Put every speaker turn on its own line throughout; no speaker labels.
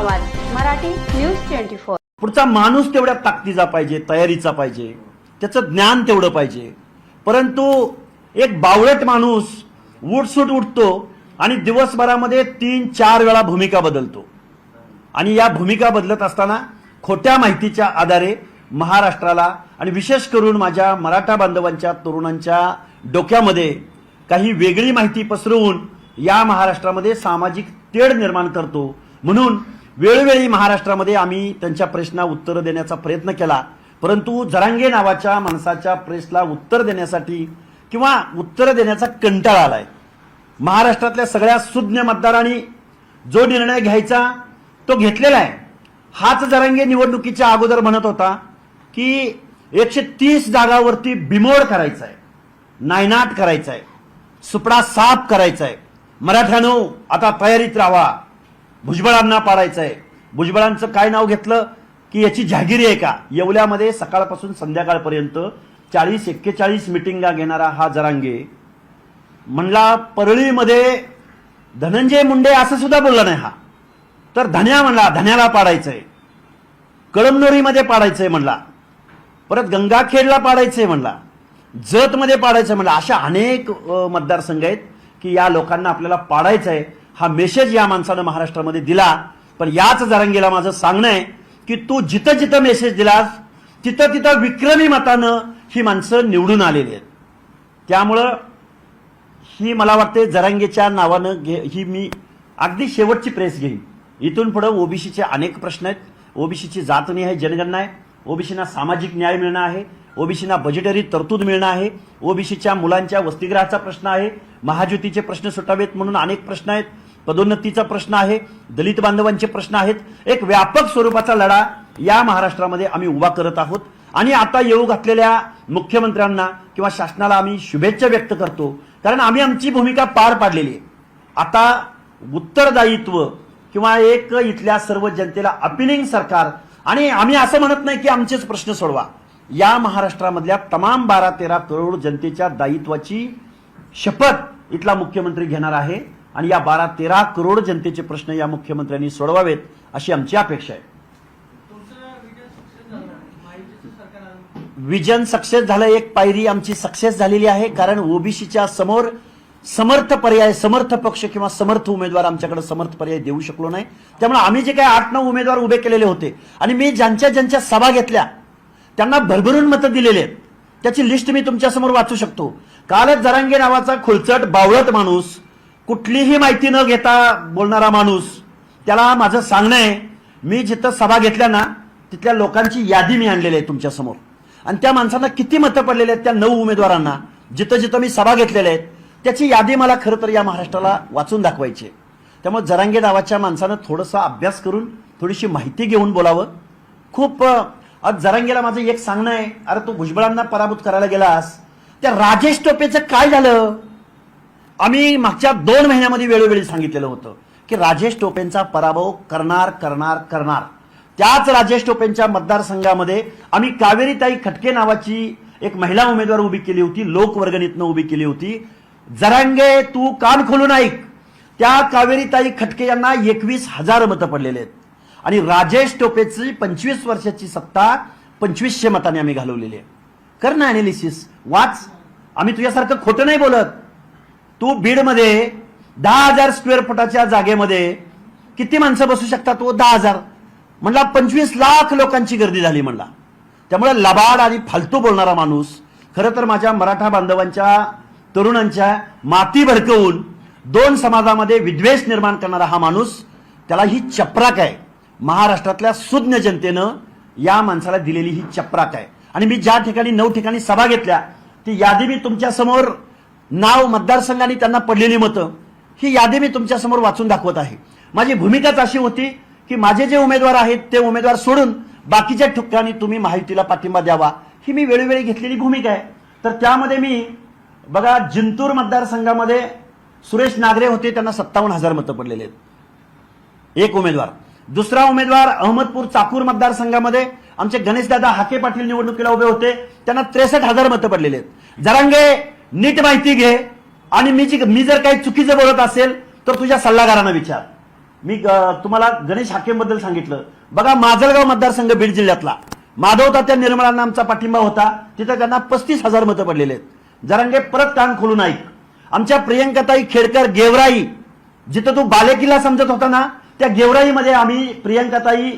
आवाज Marathi news twenty four.
पुढचा माणूस तेवढ्या ताकदीचा पाहिजे तयारीचा पाहिजे त्याचं ज्ञान तेवढं पाहिजे. परंतु एक बावळट माणूस उठसूट उठतो आणि दिवसभरामध्ये तीन चार वेळा भूमिका बदलतो. आणि या भूमिका बदलत असताना खोट्या माहितीच्या आधारे महाराष्ट्राला आणि विशेष करून माझ्या मराठा बांधवांच्या तरुणांच्या डोक्यामध्ये काही वेगळी माहिती पसरवून या महाराष्ट्रामध्ये सामाजिक तेढ निर्माण करतो. म्हणून वेळोवेळी महाराष्ट्रामध्ये आम्ही त्यांच्या प्रश्ना उत्तरं देण्याचा प्रयत्न केला. परंतु जरांगे नावाच्या माणसाच्या प्रेसला उत्तर देण्यासाठी किंवा उत्तर देण्याचा कंटाळा आलाय. महाराष्ट्रातल्या सगळ्या सुज्ञ मतदारांनी जो निर्णय घ्यायचा तो घेतलेला आहे. हाच जरांगे निवडणुकीच्या अगोदर म्हणत होता की एकशे तीस जागावरती बिमोड करायचा आहे. नायनाट करायचा आहे. सुपडा साफ करायचा आहे. मराठ्यानो आता तयारीत राहा. भुजबळांना पाडायचं आहे भुजबळांचं काय नाव घेतलं? की याची जहागिरी आहे का? येवल्यामध्ये सकाळपासून संध्याकाळपर्यंत चाळीस एक्केचाळीस मिटिंगा घेणारा हा जरांगे. म्हणला परळीमध्ये धनंजय मुंडे असं सुद्धा बोलला नाही हा. तर धन्या म्हणला धन्याला पाडायचंय. कळमनोरीमध्ये पाडायचंय म्हणला. परत गंगाखेडला पाडायचंय म्हणला. जतमध्ये पाडायचं म्हणला. अशा अनेक मतदारसंघ आहेत की या लोकांना आपल्याला पाडायचं आहे हा मेसेज या माणसानं महाराष्ट्रामध्ये दिला. पण याच जरांगीला माझं सांगणं आहे की तू जिथं जिथं मेसेज दिलास तिथं तिथं विक्रमी मतानं ही माणसं निवडून आलेली आहेत. त्यामुळं ही मला वाटते जरांगेच्या नावानं घे ही मी अगदी शेवटची प्रेस घेईन. इथून पुढं ओबीसीचे अनेक प्रश्न आहेत. ओबीसीची आहे जनगणना आहे. ओबीसीना सामाजिक न्याय मिळणं आहे. ओबीसीना बजेटरी तरतूद मिळणं आहे. ओबीसीच्या मुलांच्या वसतिगृहाचा प्रश्न आहे. महाज्योतीचे प्रश्न सुटावेत म्हणून अनेक प्रश्न आहेत. पदोन्नतीचा प्रश्न आहे दलित बांधवांचे प्रश्न आहेत. एक व्यापक स्वरूपाचा लढा या महाराष्ट्रामध्ये आम्ही उभा करत आहोत. आणि आता येऊ घातलेल्या मुख्यमंत्र्यांना किंवा शासनाला आम्ही शुभेच्छा व्यक्त करतो. कारण आम्ही आमची भूमिका पार पाडलेली आहे. आता उत्तरदायित्व किंवा एक इथल्या सर्व जनतेला अपिलिंग सरकार आणि आम्ही असं म्हणत नाही की आमचेच प्रश्न सोडवा. या महाराष्ट्रामधल्या तमाम बारा तेरा करोड जनतेच्या दायित्वाची शपथ इथला मुख्यमंत्री घेणार आहे. आणि या बारा तेरा करोड जनतेचे प्रश्न या मुख्यमंत्र्यांनी सोडवावेत अशी आमची अपेक्षा आहे. विजन सक्सेस झालं एक पायरी आमची सक्सेस झालेली आहे कारण ओबीसीच्या समोर समर्थ पर्याय समर्थ पक्ष किंवा समर्थ उमेदवार आमच्याकडे समर्थ पर्याय देऊ शकलो नाही. त्यामुळे आम्ही जे काही आठ नऊ उमेदवार उभे केलेले होते आणि मी ज्यांच्या ज्यांच्या सभा घेतल्या त्यांना भरभरून मतं दिलेले आहेत. त्याची लिस्ट मी तुमच्यासमोर वाचू शकतो. कालच जरांगे नावाचा खुलचट बावळट माणूस कुठलीही माहिती न घेता बोलणारा माणूस त्याला माझं सांगणं आहे मी जिथं सभा घेतल्या ना तिथल्या लोकांची यादी मी आणलेली आहे तुमच्यासमोर. आणि त्या माणसांना किती मतं पडलेले आहेत त्या नऊ उमेदवारांना जिथं जिथं मी सभा घेतलेल्या आहेत त्याची यादी मला खरं तर या महाराष्ट्राला वाचून दाखवायची आहे. त्यामुळे जरांगे नावाच्या माणसानं थोडंसं अभ्यास करून थोडीशी माहिती घेऊन बोलावं. खूप आज जरांगेला माझं एक सांगणं आहे अरे तू भुजबळांना पराभूत करायला गेलास त्या राजेश टोपेचं काय झालं? आम्ही मागच्या दोन महिन्यामध्ये वेळोवेळी सांगितलेलं होतं की राजेश टोपेंचा पराभव करणार करणार करणार. त्याच राजेश टोपेंच्या मतदारसंघामध्ये आम्ही कावेरीताई खटके नावाची एक महिला उमेदवार उभी केली होती लोकवर्गणीतनं उभी केली होती. जरांगे तू कान खोलून ऐक. त्या कावेरीताई खटके यांना एकवीस हजार मतं पडलेले आहेत. आणि राजेश टोपेची पंचवीस वर्षाची सत्ता पंचवीसशे मताने आम्ही घालवलेली आहे. कर ना अनालिसिस वाच. आम्ही तुझ्यासारखं खोटं नाही बोलत. तू बीडमध्ये दहा हजार स्क्वेअर फुटाच्या जागेमध्ये किती माणसं बसू शकतात तो दहा हजार. म्हणला पंचवीस लाख लोकांची गर्दी झाली म्हणला. त्यामुळे लबाड आणि फालतू बोलणारा माणूस खरं तर माझ्या मराठा बांधवांच्या तरुणांच्या माती भडकवून दोन समाजामध्ये विद्वेष निर्माण करणारा हा माणूस त्याला ही चपराक आहे. महाराष्ट्रातल्या सुज्ञ जनतेनं या माणसाला दिलेली ही चपराक आहे. आणि मी ज्या ठिकाणी नऊ ठिकाणी सभा घेतल्या ती यादी मी तुमच्यासमोर नाव मतदारसंघाने त्यांना पडलेली मतं ही यादी मी तुमच्यासमोर वाचून दाखवत आहे. माझी भूमिकाच अशी होती की माझे जे उमेदवार आहेत ते उमेदवार सोडून बाकीच्या ठिकाणी तुम्ही माहितीला पाठिंबा द्यावा ही मी वेळोवेळी घेतलेली भूमिका आहे. तर त्यामध्ये मी बघा जिंतूर मतदारसंघामध्ये सुरेश नागरे होते त्यांना सत्तावन्न हजार मतं पडलेले आहेत. एक उमेदवार. दुसरा उमेदवार अहमदपूर चाकूर मतदारसंघामध्ये आमचे गणेशदादा हाके पाटील निवडणुकीला उभे होते त्यांना त्रेसष्ट हजार मतं पडलेले आहेत. जरांगे नीट माहिती घे. आणि मी जी मी जर काही चुकीचं बोलत असेल तर तुझ्या सल्लागारांना विचार. मी तुम्हाला गणेश हाकेंबद्दल सांगितलं. बघा माजलगाव मतदारसंघ बीड जिल्ह्यातला. माधव तात्या निर्मळांना आमचा पाठिंबा होता. तिथं त्यांना पस्तीस हजार मतं पडलेले आहेत. जरांगे परत कान खोलून ऐक. आमच्या प्रियंकाताई खेडकर गेवराई जिथं तू बालेकिल्ला समजत होता ना त्या गेवराईमध्ये आम्ही प्रियंकाताई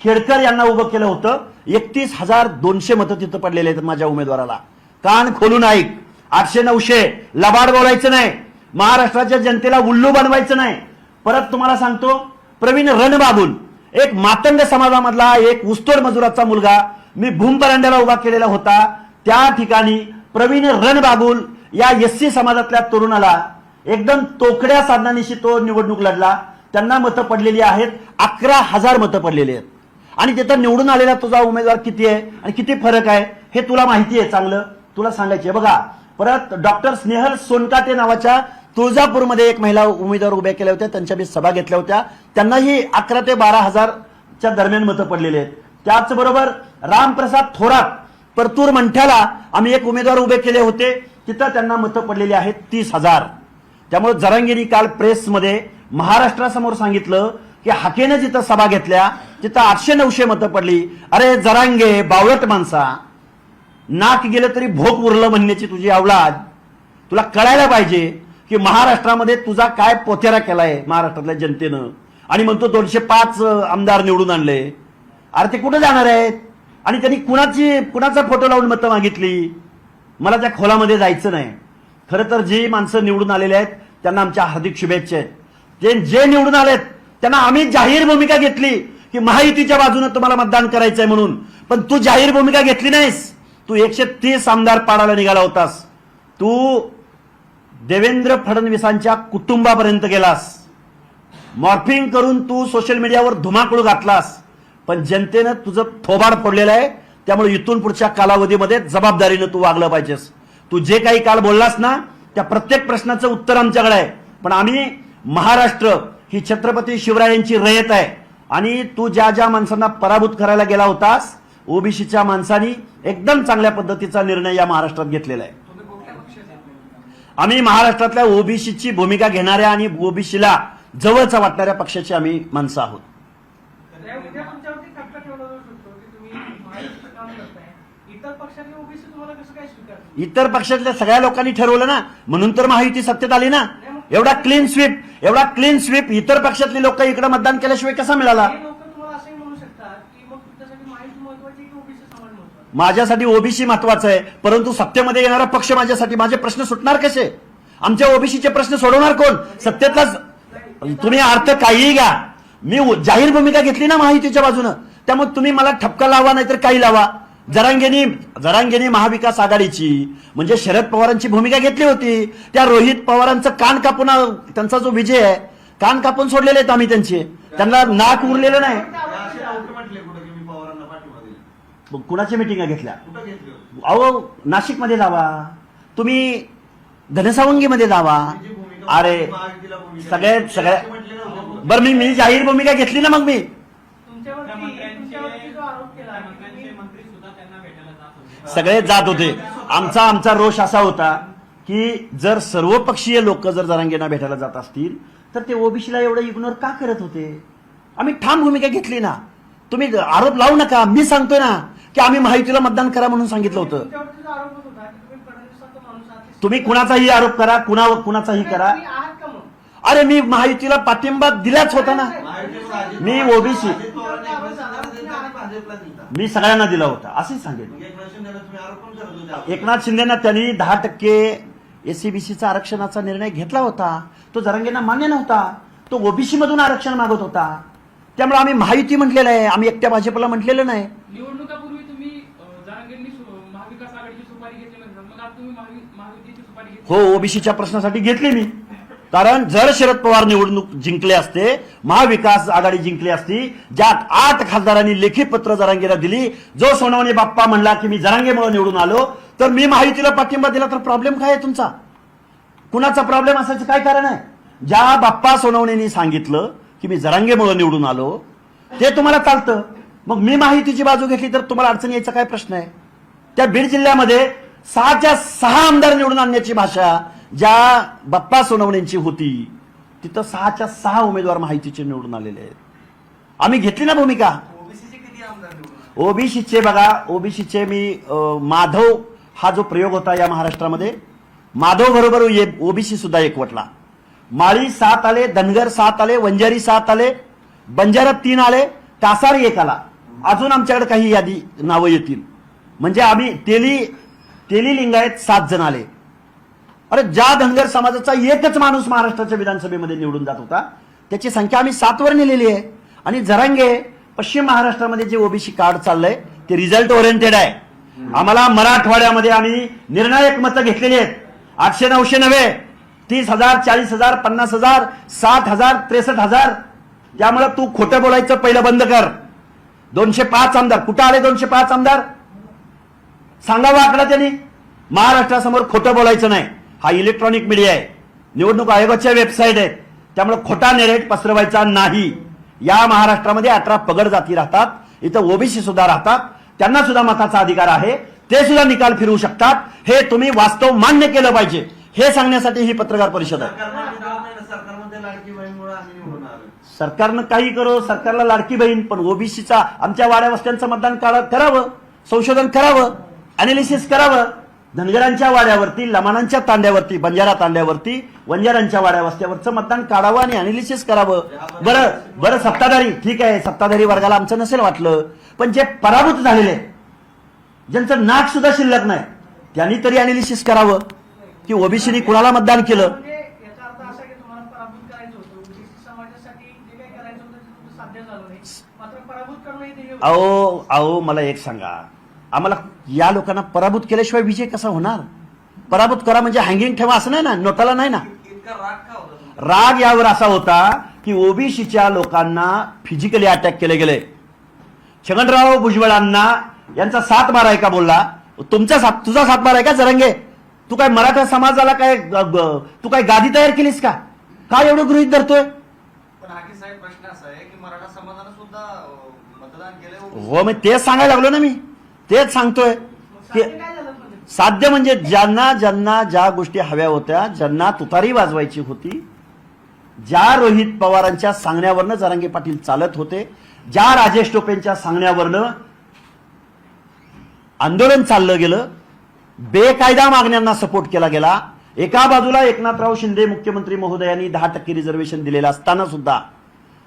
खेडकर यांना उभं केलं होतं. एकतीस हजार दोनशे मतं तिथं पडलेले आहेत माझ्या उमेदवाराला. कान खोलून ऐक. आठशे नऊशे. लबाड बोलायचं नाही. महाराष्ट्राच्या जनतेला उल्लू बनवायचं नाही. परत तुम्हाला सांगतो प्रवीण रणबाबून एक मातंग समाजामधला एक उस्तोड मजुराचा मुलगा मी भूमपरांड्याला उभा केलेला होता. त्या ठिकाणी प्रवीण रणबाबूल या एस सी समाजातल्या तरुणाला एकदम तोकड्या साधनानिशी तो निवडणूक लढला. त्यांना मतं पडलेली आहेत अकरा हजार मतं पडलेली आहेत. आणि तिथं निवडून आलेला तुझा उमेदवार किती आहे आणि किती फरक आहे हे तुला माहिती आहे चांगलं. तुला सांगायचे बघा परत डॉक्टर स्नेहल सोनकाटे नावाच्या तुळजापूरमध्ये एक महिला उमेदवार उभ्या केल्या होत्या. त्यांच्या मी सभा घेतल्या होत्या. त्यांनाही अकरा ते बारा हजारच्या दरम्यान मतं पडलेली आहेत. त्याचबरोबर रामप्रसाद थोरात परतूर मंठ्याला आम्ही एक उमेदवार उभे केले होते. तिथं त्यांना मतं पडलेली आहेत तीस हजार. त्यामुळे जरांगीनी काल प्रेसमध्ये महाराष्ट्रासमोर सांगितलं की हाकेनं जिथं सभा घेतल्या तिथं आठशे नऊशे मतं पडली. अरे जरांगे बावळट माणसा. नाक गेलं तरी भोक उरलं म्हणण्याची तुझी अवलाद. तुला कळायला पाहिजे की महाराष्ट्रामध्ये तुझा काय पोथेरा केलाय महाराष्ट्रातल्या जनतेनं. आणि म्हणतो दोनशे पाच आमदार निवडून आणले. अरे ते कुठं जाणार आहेत? आणि त्यांनी कुणाची कुणाचा फोटो लावून मतं मागितली? मला त्या खोलामध्ये जायचं नाही. खरं तर जी माणसं निवडून आलेले आहेत त्यांना आमच्या हार्दिक शुभेच्छा आहेत. जे जे निवडून आलेत त्यांना आम्ही जाहीर भूमिका घेतली की महायुतीच्या बाजूने तुम्हाला मतदान करायचंय म्हणून. पण तू जाहीर भूमिका घेतली नाहीस. तू एकशे तीस आमदार पाडायला निघाला होतास. तू देवेंद्र फडणवीसांच्या कुटुंबापर्यंत गेलास. मॉर्फिंग करून तू सोशल मीडियावर धुमाकूळ घातलास. पण जनतेनं तुझं थोबाड पडलेलं आहे. त्यामुळे इथून पुढच्या कालावधीमध्ये जबाबदारीनं तू वागलं पाहिजेस. तू जे काही काल बोललास ना त्या प्रत्येक प्रश्नाचं उत्तर आमच्याकडे आहे. पण आम्ही महाराष्ट्र ही छत्रपती शिवरायांची रयत आहे. आणि तू ज्या ज्या माणसांना पराभूत करायला गेला होतास ओबीसीच्या माणसांनी एकदम चांगल्या पद्धतीचा निर्णय या महाराष्ट्रात घेतलेला आहे. आम्ही महाराष्ट्रातल्या ओबीसीची भूमिका घेणाऱ्या आणि ओबीसीला जवळचा वाटणाऱ्या पक्षाची आम्ही माणसं आहोत.
इतर
पक्षातल्या सगळ्या लोकांनी ठरवलं ना म्हणून तर महायुती सत्तेत आली ना. एवढा क्लीन स्वीप एवढा क्लीन स्वीप इतर पक्षातली लोक इकडे मतदान केल्याशिवाय कसा मिळाला
हे लोक तुम्हाला असंही म्हणू शकतात की मग तुमच्यासाठी महायुती महत्वाची की ओबीसी समाज महत्त्वाचा
माझ्यासाठी ओबीसी महत्वाचं आहे. परंतु सत्तेमध्ये येणारा पक्ष माझ्यासाठी माझे प्रश्न सुटणार कसे? आमच्या ओबीसीचे प्रश्न सोडवणार कोण? सत्तेतलाच तुम्ही अर्थ काहीही घ्या. मी जाहीर भूमिका घेतली ना माहितीच्या बाजूनं. त्यामुळे तुम्ही मला ठपका लावा नाहीतर काही लावा. जरांगेनी जरांगेनी महाविकास आघाडीची म्हणजे शरद पवारांची भूमिका घेतली होती. त्या रोहित पवारांचं कान कापून त्यांचा जो विजय आहे कान कापून सोडलेले आहेत आम्ही त्यांचे. त्यांना नाक उरलेलं नाही
असे नव्हते म्हटले कुठं की मी पवारांना पाठिंबा दिला
मग कुणाच्या मिटिंगा घेतल्या? अहो नाशिकमध्ये जावा. तुम्ही घनसावंगीमध्ये जावा. अरे
महायुतीला भूमिका
सगळे
घेतली,
सगळ्या. बरं मी मी जाहीर भूमिका घेतली ना मग मी. सगळे जात होते. आमचा आमचा रोष असा होता की जर सर्वपक्षीय लोक जर जरांगेंना भेटायला जात असतील तर ते ओबीसीला एवढं इग्नोर का करत होते? आम्ही ठाम भूमिका घेतली ना. तुम्ही आरोप लावू नका. मी सांगतोय ना. की आम्ही माहितीला मतदान करा म्हणून सांगितलं होतं.
तुम्ही
कुणाचाही आरोप करा कुणा कुणाचाही करा. अरे मी महायुतीला पाठिंबा दिलाच होता ना. मी ओबीसी. मी सगळ्यांना दिला होता असंच सांगेन
एकनाथ
शिंदेना त्यांनी दहा टक्के एसीबीसीचा आरक्षणाचा निर्णय घेतला होता. तो जरांगेंना मान्य नव्हता. तो ओबीसी मधून आरक्षण मागत होता. त्यामुळे आम्ही महायुती म्हटलेलं आहे. आम्ही एकट्या भाजपला म्हटलेलं नाही
निवडणुकापूर्वी तुम्ही अं, जरांगेंनी सु- महाविकास आघाडीची सुपारी घेतली म्हणतात मग आता तुम्ही महावि- महायुतीची सुपारी घेतली
हो ओबीसीच्या प्रश्नासाठी घेतली मी. कारण जर शरद पवार निवडणूक जिंकले असते महाविकास आघाडी जिंकली असती ज्यात आठ खासदारांनी लेखी पत्र जरांगेला दिली जो सोनवणे बाप्पा म्हणला की मी जरांगेमुळे निवडून आलो तर मी महायुतीला पाठिंबा दिला तर प्रॉब्लेम काय आहे तुमचा? कुणाचा प्रॉब्लेम असायचं काय कारण आहे? ज्या बाप्पा सोनवणेनी सांगितलं की मी जरांगेमुळे निवडून आलो ते तुम्हाला चालतं. मग मी माहितीची बाजू घेतली तर तुम्हाला अडचण यायचा काय प्रश्न आहे? त्या बीड जिल्ह्यामध्ये सहाच्या सहा आमदार निवडून आणण्याची भाषा ज्या बाप्पा सोनवणेंची होती तिथं सहाच्या सहा उमेदवार माहितीचे निवडून आलेले आहेत. आम्ही घेतली ना भूमिका?
ओबीसीचे
बघा ओबीसीचे मी माधव हा जो प्रयोग होता या महाराष्ट्रामध्ये माधव बरोबर ओबीसी सुद्धा एकवटला. माळी सात आले धनगर सात आले वंजारी सात आले बंजारा तीन आले कासारी एक आला. अजून आमच्याकडे काही यादी नावं येतील. म्हणजे आम्ही तेली तेली लिंगायत सात जण आले. अरे ज्या धनगर समाजाचा एकच माणूस महाराष्ट्राच्या विधानसभेमध्ये निवडून जात होता त्याची संख्या आम्ही सातवर नेलेली आहे. आणि जरांगे पश्चिम महाराष्ट्रामध्ये जे ओबीसी कार्ड चाललंय ते रिझल्ट ओरिएंटेड आहे. आम्हाला मराठवाड्यामध्ये आम्ही निर्णायक मतं घेतलेली आहेत. आठशे नऊशे नव्हे तीस हजार चाळीस हजार पन्नास हजार सात हजार त्रेसष्ट हजार. त्यामुळे तू खोटं बोलायचं पहिलं बंद कर. दोनशे पाच आमदार. कुठं आले दोनशे पाच आमदार? सांगावा आकडा त्यांनी. महाराष्ट्रासमोर खोटं बोलायचं नाही. हा इलेक्ट्रॉनिक मीडिया आहे. निवडणूक आयोगाच्या वेबसाईट आहेत. त्यामुळे खोटा नेरेट पसरवायचा नाही. या महाराष्ट्रामध्ये अठरा पगड जाती राहतात. इथं ओबीसी सुद्धा राहतात. त्यांना सुद्धा मताचा अधिकार आहे. ते सुद्धा निकाल फिरवू शकतात. हे तुम्ही वास्तव मान्य केलं पाहिजे. हे सांगण्यासाठी ही पत्रकार परिषद आहे. सरकारनं काही करो. सरकारला लाडकी बहीण. पण ओबीसीचा आमच्या वाड्या वस्त्यांचं मतदान करावं संशोधन करावं. अनालिसिस करावं. धनगरांच्या वाड्यावरती लमानांच्या तांड्यावरती बंजारा तांड्यावरती वंजारांच्या वाड्या वस्त्यावरचं मतदान काढावं आणि अनालिसिस करावं. बरं बरं सत्ताधारी. ठीक आहे सत्ताधारी वर्गाला आमचं नसेल वाटलं पण जे पराभूत झालेले ज्यांचं नाक सुद्धा शिल्लक नाही त्यांनी तरी अनालिसिस करावं. की ओबीसीनी कुणाला मतदान केलं? अहो अहो मला एक सांगा. आम्हाला या लोकांना पराभूत केल्याशिवाय विजय कसा होणार? पराभूत करा म्हणजे हँगिंग ठेवा असं नाही ना? नोटाला नाही ना?
राग
यावर असा होता की ओबीसीच्या लोकांना फिजिकली अटॅक केले गेले. छगनराव भुजबळांना यांचा सात बारा आहे का बोलला. तुमचा सात तुझा सात बारा आहे का जरंगे? तू काय मराठा समाजाला काय तू काय गादी तयार केलीस का? काय एवढं गृहित धरतोय? हो मी तेच सांगायला लागलो ना मी. तेच सांगतोय की
म्हणजे
साध्य म्हणजे ज्यांना ज्यांना ज्या गोष्टी हव्या होत्या ज्यांना तुतारी वाजवायची होती ज्या रोहित पवारांच्या सांगण्यावरनं जरांगे पाटील चालत होते ज्या राजेश टोपेंच्या सांगण्यावरनं आंदोलन चाललं गेलं बेकायदा मागण्यांना सपोर्ट केला गेला एका बाजूला एकनाथराव शिंदे मुख्यमंत्री महोदयांनी दहा टक्के रिझर्वेशन दिलेलं असताना सुद्धा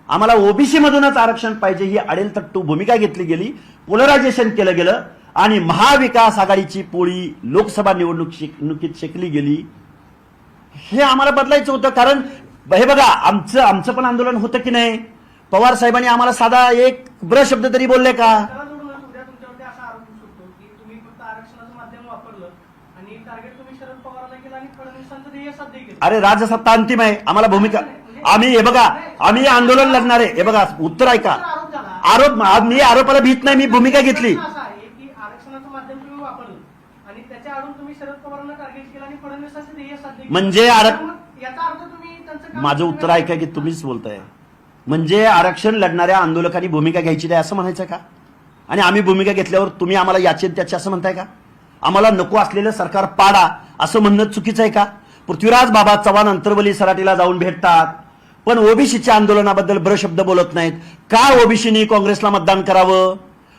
आम्हाला ओबीसी मधूनच आरक्षण पाहिजे ही अडेलतट्टू भूमिका घेतली गेली. पोलरायझेशन केलं गेलं आणि महाविकास आघाडीची पोळी लोकसभा निवडणूक निवडणुकीत शेकली गेली. हे आम्हाला बदलायचं होतं कारण हे बघा आमचं आमचं पण आंदोलन होतं की नाही? पवार साहेबांनी आम्हाला साधा एक ब्र शब्द तरी बोलले का? अरे राजसत्ता अंतिम आहे. आम्हाला भूमिका आम्ही हे बघा आम्ही आंदोलन लढणार आहे हे बघा उत्तर ऐका.
आरोप
मी आरोपाला भीत नाही मी भूमिका घेतली. म्हणजे माझं उत्तर ऐका की तुम्हीच बोलताय. म्हणजे आरक्षण लढणाऱ्या आंदोलकांनी भूमिका घ्यायची नाही असं म्हणायचं का? आणि आम्ही भूमिका घेतल्यावर तुम्ही आम्हाला याचे त्याचे असं म्हणताय का? आम्हाला नको असलेलं सरकार पाडा असं म्हणणं चुकीचं आहे का? पृथ्वीराज बाबा चव्हाण अंतर्वली सराटीला जाऊन भेटतात. पण ओबीसीच्या आंदोलनाबद्दल ब्रशब्द बोलत नाहीत. का ओबीसीनी काँग्रेसला मतदान करावं?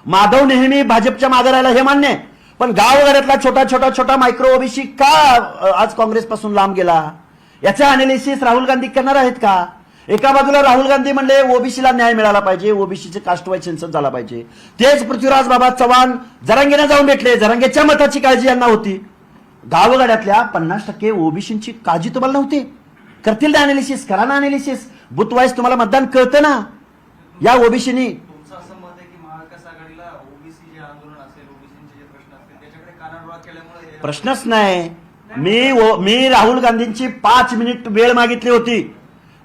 माधव नेहमी भाजपच्या मागे राहिला हे मान्य आहे. पण गावगाड्यातला छोटा छोटा छोटा मायक्रो ओबीसी का आज काँग्रेसपासून लांब गेला? याचं अनालिसिस राहुल गांधी करणार आहेत का? एका बाजूला राहुल गांधी म्हणले ओबीसीला न्याय मिळाला पाहिजे ओबीसीचे कास्ट वाईज झाला पाहिजे. तेच पृथ्वीराज बाबा चव्हाण जरांगेला जाऊन भेटले. जरांगेच्या मताची काळजी यांना होती. गावगाड्यातल्या पन्नास टक्के ओबीसींची काळजी तुम्हाला नव्हती. करतील ना अनालिसिस करा ना अनालिसिस बुथ वाईज तुम्हाला मतदान कळतं ना. या ओबीसीनी. प्रश्नच नाही. मी मी राहुल गांधींची पाच मिनिट वेळ मागितली होती.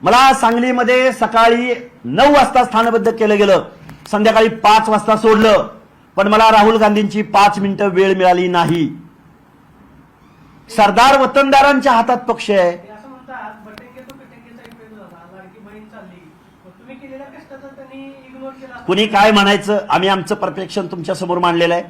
मला सांगलीमध्ये सकाळी नऊ वाजता स्थानबद्ध केलं गेलं. संध्याकाळी पाच वाजता सोडलं. पण मला राहुल गांधींची पाच मिनिटं वेळ मिळाली नाही. सरदार वतनदारांच्या हातात पक्ष आहे
ते असं म्हणतात बटेंगे तो पिटेंगेचा इफेक्ट झाला लाडकी बहीण चालली मग तुम्ही केलेल्या कष्टाचा त्यांनी इग्नोर केला
कुणी काय म्हणायचं आम्ही आमचं परफेक्शन तुमच्यासमोर मांडलेलं आहे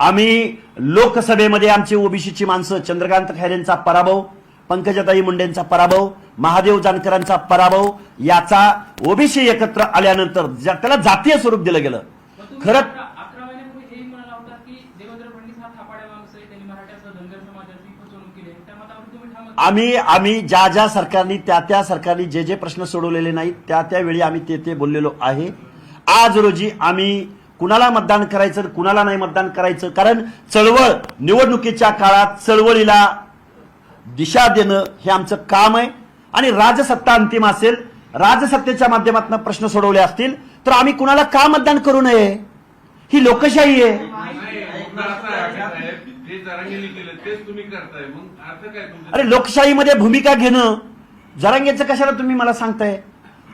आम्ही लोकसभेमध्ये आमची ओबीसीची माणसं चंद्रकांत खैरेंचा पराभव पंकजाताई मुंडेंचा पराभव महादेव जानकरांचा पराभव याचा ओबीसी एकत्र आल्यानंतर त्याला जातीय स्वरूप दिलं गेलं
मग तुम्ही
खरं
अकरा अकरा महिन्यापूर्वी हेही म्हणाला होता की देवेंद्र फडणवीस थापाड्या माणूस आहे त्यांनी मराठ्यासह धनगर समाजाची फसवणूक केली आहे. त्या मतावर तुम्ही ठाम आहात.
आम्ही आम्ही ज्या ज्या सरकारनी त्या त्या सरकारनी जे जे प्रश्न सोडवलेले नाहीत त्या त्यावेळी आम्ही ते ते बोललेलो आहे आज रोजी आम्ही कुणाला मतदान करायचं कुणाला नाही मतदान करायचं? कारण चळवळ निवडणुकीच्या काळात चळवळीला दिशा देणं हे आमचं काम आहे. आणि राजसत्ता अंतिम असेल राजसत्तेच्या माध्यमातून प्रश्न सोडवले असतील तर आम्ही कुणाला का मतदान करू नये? ही लोकशाही आहे. अरे लोकशाहीमध्ये भूमिका घेणं जरांगेचं कशाला तुम्ही मला सांगताय?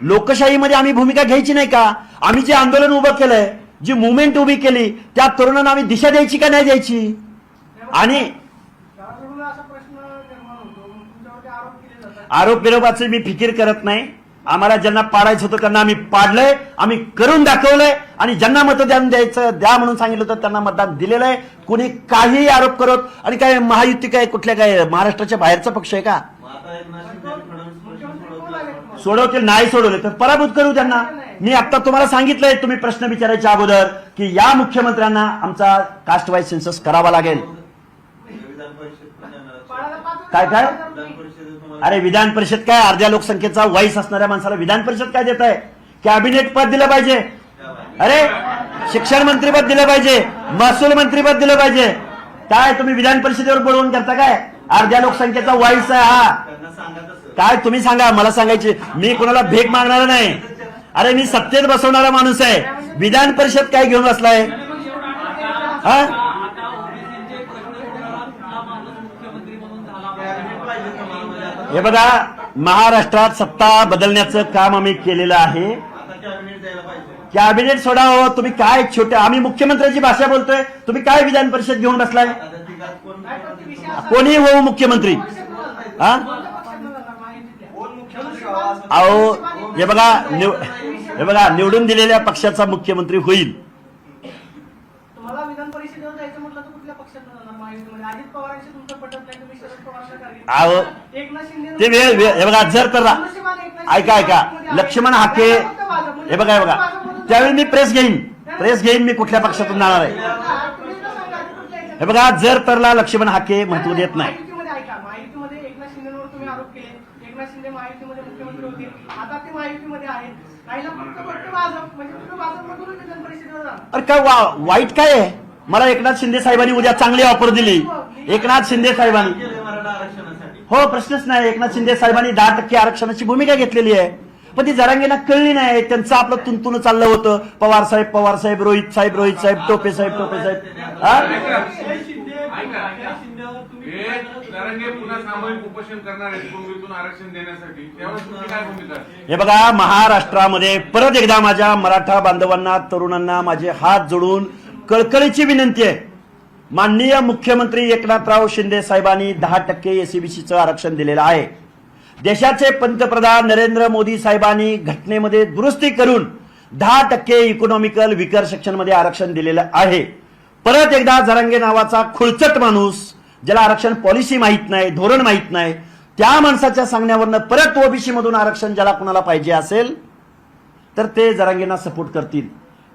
लोकशाहीमध्ये आम्ही भूमिका घ्यायची नाही का? आम्ही जे आंदोलन उभं केलंय जी मुवमेंट उभी केली त्या तरुणांना आम्ही दिशा द्यायची का नाही द्यायची? आणि
आरोप
विरोपाचे मी फिकीर करत नाही. आम्हाला ज्यांना पाडायचं होतं त्यांना आम्ही पाडलंय आम्ही करून दाखवलंय आणि ज्यांना मतदान द्यायचं द्या म्हणून सांगितलं होतं त्यांना मतदान दिलेलं आहे. कुणी काहीही आरोप करत आणि काय महायुती काय कुठल्या काय महाराष्ट्राच्या बाहेरचा पक्ष आहे का?
सोडवतील
नाही सोडवले तर पराभूत करू त्यांना. मी आता तुम्हाला सांगितलंय तुम्ही प्रश्न विचारायच्या अगोदर की या मुख्यमंत्र्यांना आमचा कास्ट वाईज सेन्सस करावा लागेल. काय काय? अरे विधान परिषद काय? अर्ध्या लोकसंख्येचा वाईस असणाऱ्या माणसाला विधान परिषद काय देत आहे? कॅबिनेट पद दिलं पाहिजे. अरे शिक्षण मंत्रीपद दिलं पाहिजे. महसूल मंत्रीपद दिलं पाहिजे. काय तुम्ही विधान परिषदेवर बोलवून करता काय? अर्ध्या लोकसंख्येचा वाईस आहे हा. काय तुम्ही सांगा मला सांगायचे. मी कोणाला भेट मागणार नाही. अरे मी सत्तेत बसवणारा माणूस आहे. विधान परिषद काय घेऊन बसलाय? हा? बघा महाराष्ट्रात सत्ता बदलण्याचं काम आम्ही केलेलं आहे.
कॅबिनेट
सोडा हो तुम्ही काय छोटे आम्ही मुख्यमंत्र्यांची भाषा बोलतोय. तुम्ही काय विधान परिषद घेऊन बसलाय
आता तिघात कोण
काय पण ते विषय असा-
कोणी हो मुख्यमंत्री? हा? अहो हे बघा निव हे बघा निवडून दिलेल्या पक्षाचा मुख्यमंत्री होईल. अहो, ते वे- वे- हे बघा जर तर ऐका ऐका. लक्ष्मण हाके हे बघा हे बघा. त्यावेळी मी प्रेस घेईन. प्रेस घेईन मी कुठल्या पक्षातून जाणार आहे. हे बघा जर तरला लक्ष्मण हाके महत्त्व देत नाही.
महायुतीमध्ये ऐका महायुतीमध्ये एकनाथ शिंदेवर तुम्ही आरोप केले. एकनाथ शिंदे महायुतीमध्ये मुख्यमंत्री होते. आता ते महायुतीमध्ये आहेत. काहीला फक्त फक्त भाजप. म्हणजे तुम्ही भाजपमधूनच विधान परिषदेवर जाणार
अरे काय वा- वाईट काय आहे? मला एकनाथ शिंदे साहेबांनी उद्या चांगली ऑफर दिली. एकनाथ शिंदे साहेबांनी. हो प्रश्नच नाही. एकनाथ शिंदे साहेबांनी दहा टक्के आरक्षणाची भूमिका घेतलेली आहे. पण ती जरांगीना कळली नाही. त्यांचं आपलं तुंतुन चाललं होतं. पवार साहेब पवार साहेब रोहित साहेब रोहित साहेब टोपे साहेब टोपे साहेब. हे?
हे
बघा महाराष्ट्रामध्ये परत एकदा माझ्या मराठा बांधवांना तरुणांना माझे हात जोडून कळकळीची विनंती आहे. माननीय मुख्यमंत्री एकनाथराव शिंदे साहेबांनी दहा टक्के एसीबीसीचं आरक्षण दिलेलं आहे. देशाचे पंतप्रधान नरेंद्र मोदी साहेबांनी घटनेमध्ये दुरुस्ती करून दहा टक्के इकॉनॉमिकल विकर सेक्शनमध्ये आरक्षण दिलेलं आहे. परत एकदा जरांगे नावाचा खुळचट माणूस ज्याला आरक्षण पॉलिसी माहीत नाही धोरण माहीत नाही त्या माणसाच्या सांगण्यावरनं परत ओबीसी मधून आरक्षण ज्याला कुणाला पाहिजे असेल तर ते जरांगेंना सपोर्ट करतील.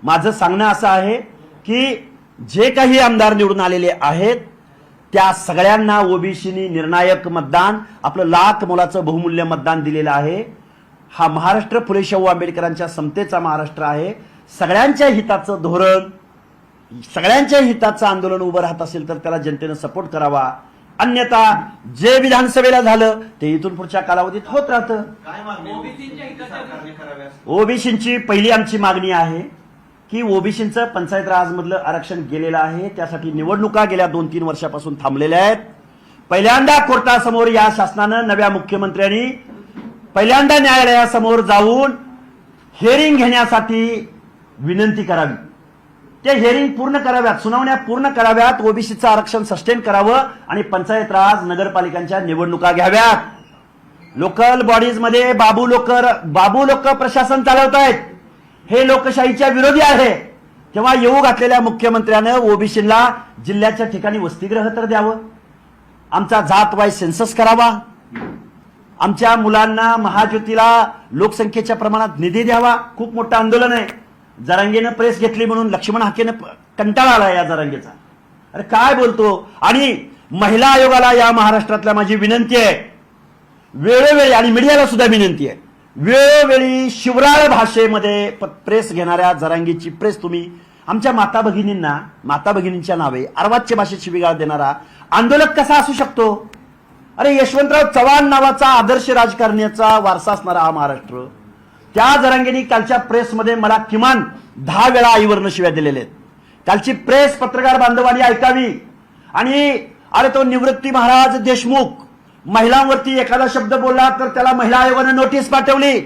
माझं सांगणं असं आहे की जे काही आमदार निवडून आलेले आहेत त्या सगळ्यांना ओबीसीनी निर्णायक मतदान आपलं लाख मोलाचं बहुमूल्य मतदान दिलेलं आहे. हा महाराष्ट्र फुले शाहू आंबेडकरांच्या समतेचा महाराष्ट्र आहे. सगळ्यांच्या हिताचं धोरण सगळ्यांच्या हिताचं आंदोलन उभं राहत असेल तर त्याला जनतेनं सपोर्ट करावा. अन्यथा जे विधानसभेला झालं ते इथून पुढच्या कालावधीत होत राहतं. ओबीसींची पहिली आमची मागणी आहे. की ओबीसींचं पंचायत राजमधलं आरक्षण गेलेलं आहे. त्यासाठी निवडणुका गेल्या दोन तीन वर्षापासून थांबलेल्या आहेत. पहिल्यांदा कोर्टासमोर या शासनानं नव्या मुख्यमंत्र्यांनी पहिल्यांदा न्यायालयासमोर जाऊन हेअरिंग घेण्यासाठी विनंती करावी. ते हेअरिंग पूर्ण कराव्यात सुनावण्या पूर्ण कराव्यात. ओबीसीचं आरक्षण सस्टेन करावं आणि पंचायत राज नगरपालिकांच्या निवडणुका घ्याव्यात. लोकल बॉडीजमध्ये बाबू लोक बाबू लोक प्रशासन चालवत आहेत हे लोकशाहीच्या विरोधी आहे. तेव्हा येऊ घातलेल्या मुख्यमंत्र्यानं ओबीसीला जिल्ह्याच्या ठिकाणी वसतिगृह तर द्यावं. आमचा जात वाईज सेन्सस करावा. आमच्या मुलांना महाज्योतीला लोकसंख्येच्या प्रमाणात निधी द्यावा. खूप मोठं आंदोलन आहे. जरांगेनं प्रेस घेतली म्हणून लक्ष्मण हाकेनं कंटाळा आला या जरांगेचा. अरे काय बोलतो? आणि महिला आयोगाला या महाराष्ट्रातल्या माझी विनंती आहे. वेळोवेळी आणि मीडियाला सुद्धा विनंती आहे. वेळोवेळी शिवराळ भाषेमध्ये प- प्रेस घेणाऱ्या जरांगीची प्रेस तुम्ही आमच्या माता भगिनींना माता भगिनींच्या नावे अर्वाच्य भाषेत शिवीगाळ देणारा आंदोलक कसा असू शकतो? अरे यशवंतराव चव्हाण नावाचा आदर्श राजकारण्याचा वारसा असणारा हा महाराष्ट्र. त्या जरांगेनी कालच्या प्रेसमध्ये मला किमान दहा वेळा आईवरनं शिव्या दिलेल्या आहेत. कालची प्रेस पत्रकार बांधवांनी ऐकावी. आणि अरे तो निवृत्ती महाराज देशमुख महिलांवरती एखादा शब्द बोलला तर त्याला महिला आयोगाने नोटीस पाठवली.